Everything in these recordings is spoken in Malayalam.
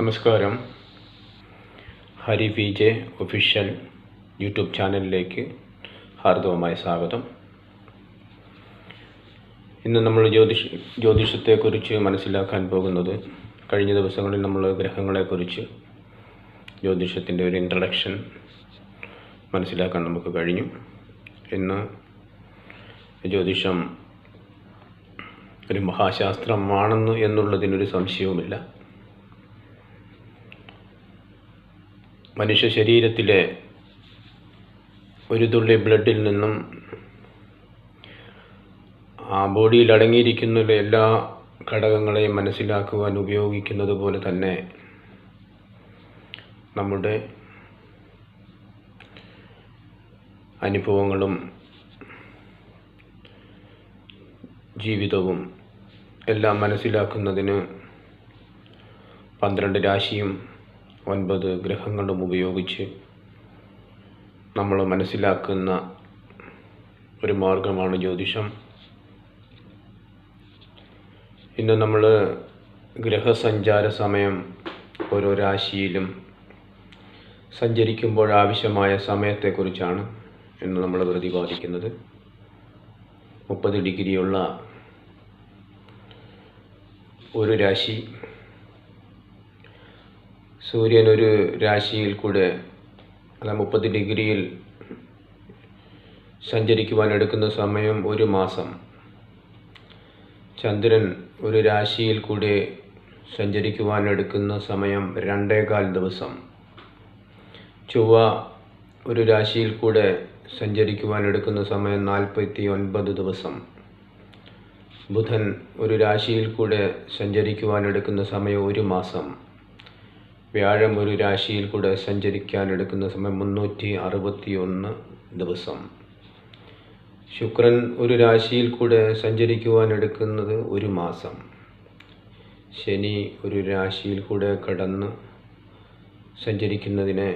നമസ്കാരം. Hari P J official YouTube ചാനലിലേക്ക് ഹാർദവമായ സ്വാഗതം. ഇന്ന് നമ്മൾ ജ്യോതിഷ ജ്യോതിഷത്തെക്കുറിച്ച് മനസ്സിലാക്കാൻ പോകുന്നത് കഴിഞ്ഞ ദിവസങ്ങളിൽ നമ്മൾ ഗ്രഹങ്ങളെക്കുറിച്ച് ജ്യോതിഷത്തിന്റെ ഒരു ഇൻട്രഡക്ഷൻ മനസ്സിലാക്കാൻ നമുക്ക് കഴിഞ്ഞു. ഇന്ന് ജ്യോതിഷം ഒരു മഹാശാസ്ത്രമാണെന്ന് എന്നുള്ളതിനൊരു സംശയവുമില്ല. മനുഷ്യ ശരീരത്തിലെ ഒരു തുള്ളി ബ്ലഡിൽ നിന്നും ആ ബോഡിയിൽ അടങ്ങിയിരിക്കുന്ന എല്ലാ ഘടകങ്ങളെയും മനസ്സിലാക്കുവാൻ ഉപയോഗിക്കുന്നത് പോലെ തന്നെ നമ്മുടെ അനുഭവങ്ങളും ജീവിതവും എല്ലാം മനസ്സിലാക്കുന്നതിന് പന്ത്രണ്ട് രാശിയും ഒൻപത് ഗ്രഹങ്ങളും ഉപയോഗിച്ച് നമ്മൾ മനസ്സിലാക്കുന്ന ഒരു മാർഗമാണ് ജ്യോതിഷം. ഇന്ന് നമ്മൾ ഗ്രഹസഞ്ചാര സമയം ഓരോ രാശിയിലും സഞ്ചരിക്കുമ്പോൾ ആവശ്യമായ സമയത്തെക്കുറിച്ചാണ് ഇന്ന് നമ്മൾ പ്രതിപാദിക്കുന്നത്. മുപ്പത് ഡിഗ്രിയുള്ള ഒരു രാശി സൂര്യൻ ഒരു രാശിയിൽ കൂടെ അല്ല മുപ്പത് ഡിഗ്രിയിൽ സഞ്ചരിക്കുവാൻ എടുക്കുന്ന സമയം ഒരു മാസം. ചന്ദ്രൻ ഒരു രാശിയിൽ കൂടെ സഞ്ചരിക്കുവാൻ എടുക്കുന്ന സമയം രണ്ടേകാൽ ദിവസം. ചൊവ്വ ഒരു രാശിയിൽ കൂടെ സഞ്ചരിക്കുവാൻ എടുക്കുന്ന സമയം നാൽപ്പത്തി ഒൻപത് ദിവസം. ബുധൻ ഒരു രാശിയിൽ കൂടെ സഞ്ചരിക്കുവാൻ എടുക്കുന്ന സമയം ഒരു മാസം. വ്യാഴം ഒരു രാശിയിൽ കൂടെ സഞ്ചരിക്കാൻ എടുക്കുന്ന സമയം മുന്നൂറ്റി അറുപത്തി ഒന്ന് ദിവസം. ശുക്രൻ ഒരു രാശിയിൽ കൂടെ സഞ്ചരിക്കുവാൻ എടുക്കുന്നത് ഒരു മാസം. ശനി ഒരു രാശിയിൽ കൂടെ കടന്ന് സഞ്ചരിക്കുന്നതിന്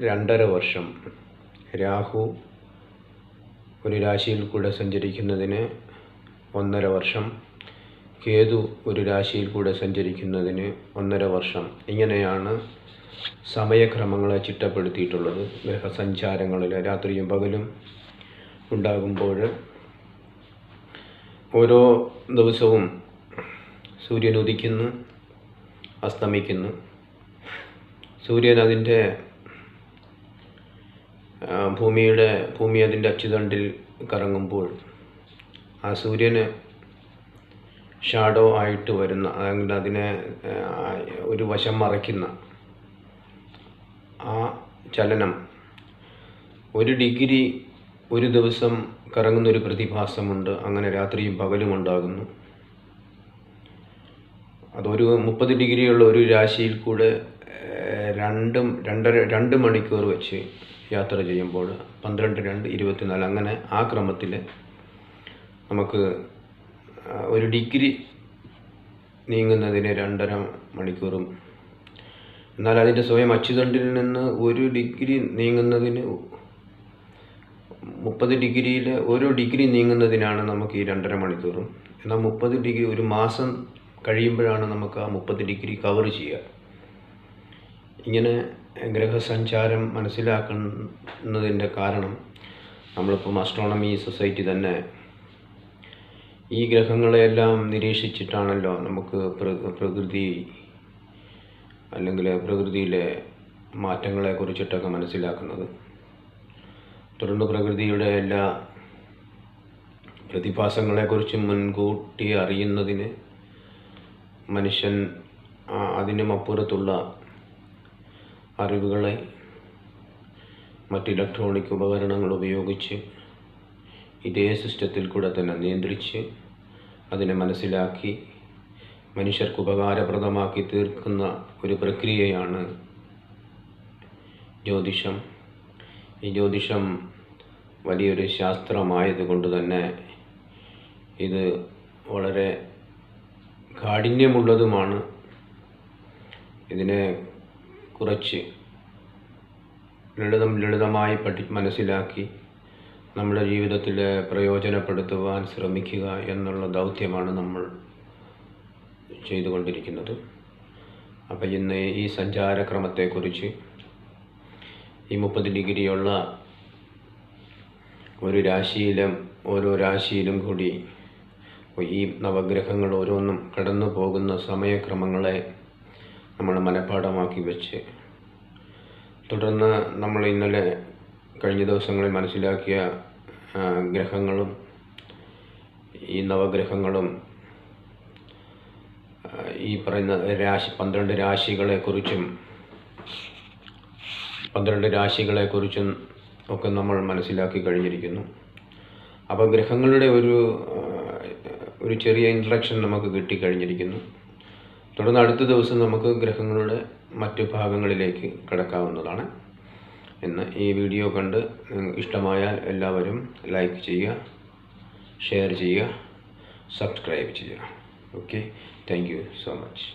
രണ്ടര വർഷം. രാഹു ഒരു രാശിയിൽ കൂടെ സഞ്ചരിക്കുന്നതിന് ഒന്നര വർഷം. കേതു ഒരു രാശിയിൽ കൂടെ സഞ്ചരിക്കുന്നതിന് ഒന്നര വർഷം. ഇങ്ങനെയാണ് സമയക്രമങ്ങളെ ചിട്ടപ്പെടുത്തിയിട്ടുള്ളത്. ഗ്രഹസഞ്ചാരങ്ങളിൽ രാത്രിയും പകലും ഉണ്ടാകുമ്പോൾ ഓരോ ദിവസവും സൂര്യൻ ഉദിക്കുന്നു അസ്തമിക്കുന്നു. സൂര്യൻ അതിന്റെ ഭൂമിയുടെ ഭൂമി അതിന്റെ അച്ചുതണ്ടിൽ കറങ്ങുമ്പോൾ ആ സൂര്യന് ഷാഡോ ആയിട്ട് വരുന്ന അല്ലെങ്കിൽ അതിനെ ഒരു വശം മറയ്ക്കുന്ന ആ ചലനം ഒരു ഡിഗ്രി ഒരു ദിവസം കറങ്ങുന്ന ഒരു പ്രതിഭാസമുണ്ട് അങ്ങനെ രാത്രിയും പകലും ഉണ്ടാകുന്നു. അതൊരു മുപ്പത് ഡിഗ്രിയുള്ള ഒരു രാശിയിൽ കൂടെ രണ്ടും രണ്ടര രണ്ട് മണിക്കൂർ വെച്ച് യാത്ര ചെയ്യുമ്പോൾ പന്ത്രണ്ട് രണ്ട് ഇരുപത്തിനാല് അങ്ങനെ ആ ക്രമത്തിൽ നമുക്ക് ഒരു ഡിഗ്രി നീങ്ങുന്നതിന് രണ്ടര മണിക്കൂറും. എന്നാൽ അതിന്റെ സ്വയം അച്ചുതണ്ടിൽ നിന്ന് ഒരു ഡിഗ്രി നീങ്ങുന്നതിന് മുപ്പത് ഡിഗ്രിയിൽ ഓരോ ഡിഗ്രി നീങ്ങുന്നതിനാണ് നമുക്ക് ഈ രണ്ടര മണിക്കൂറും. എന്നാൽ മുപ്പത് ഡിഗ്രി ഒരു മാസം കഴിയുമ്പോഴാണ് നമുക്ക് ആ മുപ്പത് ഡിഗ്രി കവർ ചെയ്യുക. ഇങ്ങനെ ഗ്രഹസഞ്ചാരം മനസ്സിലാക്കുന്നതിന്റെ കാരണം നമ്മളിപ്പം അസ്ട്രോണമി സൊസൈറ്റി തന്നെ ഈ ഗ്രഹങ്ങളെയെല്ലാം നിരീക്ഷിച്ചിട്ടാണല്ലോ നമുക്ക് പ്ര- പ്രകൃതി അല്ലെങ്കിൽ പ്രകൃതിയിലെ മാറ്റങ്ങളെ കുറിച്ചിട്ടൊക്കെ മനസ്സിലാക്കുന്നത്. തുടർന്ന് പ്രകൃതിയുടെ എല്ലാ പ്രതിഭാസങ്ങളെക്കുറിച്ചും മുൻകൂട്ടി അറിയുന്നതിന് മനുഷ്യൻ അതിനും അപ്പുറത്തുള്ള അറിവുകളെ മറ്റ് ഇലക്ട്രോണിക് ഉപകരണങ്ങൾ ഉപയോഗിച്ച് ഇതേ സിസ്റ്റത്തിൽ കൂടെ തന്നെ നിയന്ത്രിച്ച് അതിനെ മനസ്സിലാക്കി മനുഷ്യർക്ക് ഉപകാരപ്രദമാക്കി തീർക്കുന്ന ഒരു പ്രക്രിയയാണ് ജ്യോതിഷം. ഈ ജ്യോതിഷം വലിയൊരു ശാസ്ത്രമായതുകൊണ്ട് തന്നെ ഇത് വളരെ കാഠിന്യമുള്ളതുമാണ്. ഇതിനെ കുറച്ച് ലളിതം ലളിതമായി പഠി മനസ്സിലാക്കി നമ്മുടെ ജീവിതത്തിൽ പ്രയോജനപ്പെടുത്തുവാൻ ശ്രമിക്കുക എന്നുള്ള ദൗത്യമാണ് നമ്മൾ ചെയ്തുകൊണ്ടിരിക്കുന്നത്. അപ്പം ഇന്ന് ഈ സഞ്ചാരക്രമത്തെക്കുറിച്ച് ഈ മുപ്പത് ഡിഗ്രിയുള്ള ഒരു രാശിയിലും ഓരോ രാശിയിലും കൂടി ഈ നവഗ്രഹങ്ങൾ ഓരോന്നും കടന്നു പോകുന്ന സമയക്രമങ്ങളെ നമ്മൾ മനഃപ്പാഠമാക്കി വെച്ച് തുടർന്ന് നമ്മൾ ഇന്നലെ കഴിഞ്ഞ ദിവസങ്ങളിൽ മനസ്സിലാക്കിയ ഗ്രഹങ്ങളും ഈ നവഗ്രഹങ്ങളും ഈ പറയുന്ന രാശി പന്ത്രണ്ട് രാശികളെക്കുറിച്ചും പന്ത്രണ്ട് രാശികളെക്കുറിച്ചും ഒക്കെ നമ്മൾ മനസ്സിലാക്കി കഴിഞ്ഞിരിക്കുന്നു. അപ്പോൾ ഗ്രഹങ്ങളുടെ ഒരു ഒരു ചെറിയ ഇൻട്രഡക്ഷൻ നമുക്ക് കിട്ടിക്കഴിഞ്ഞിരിക്കുന്നു തുടർന്ന് അടുത്ത ദിവസം നമുക്ക് ഗ്രഹങ്ങളുടെ മറ്റു ഭാഗങ്ങളിലേക്ക് കിടക്കാവുന്നതാണ്. എന്ന് ഈ വീഡിയോ കണ്ട് ഇഷ്ടമായാൽ എല്ലാവരും ലൈക്ക് ചെയ്യുക ഷെയർ ചെയ്യുക സബ്സ്ക്രൈബ് ചെയ്യുക. Okay thank so much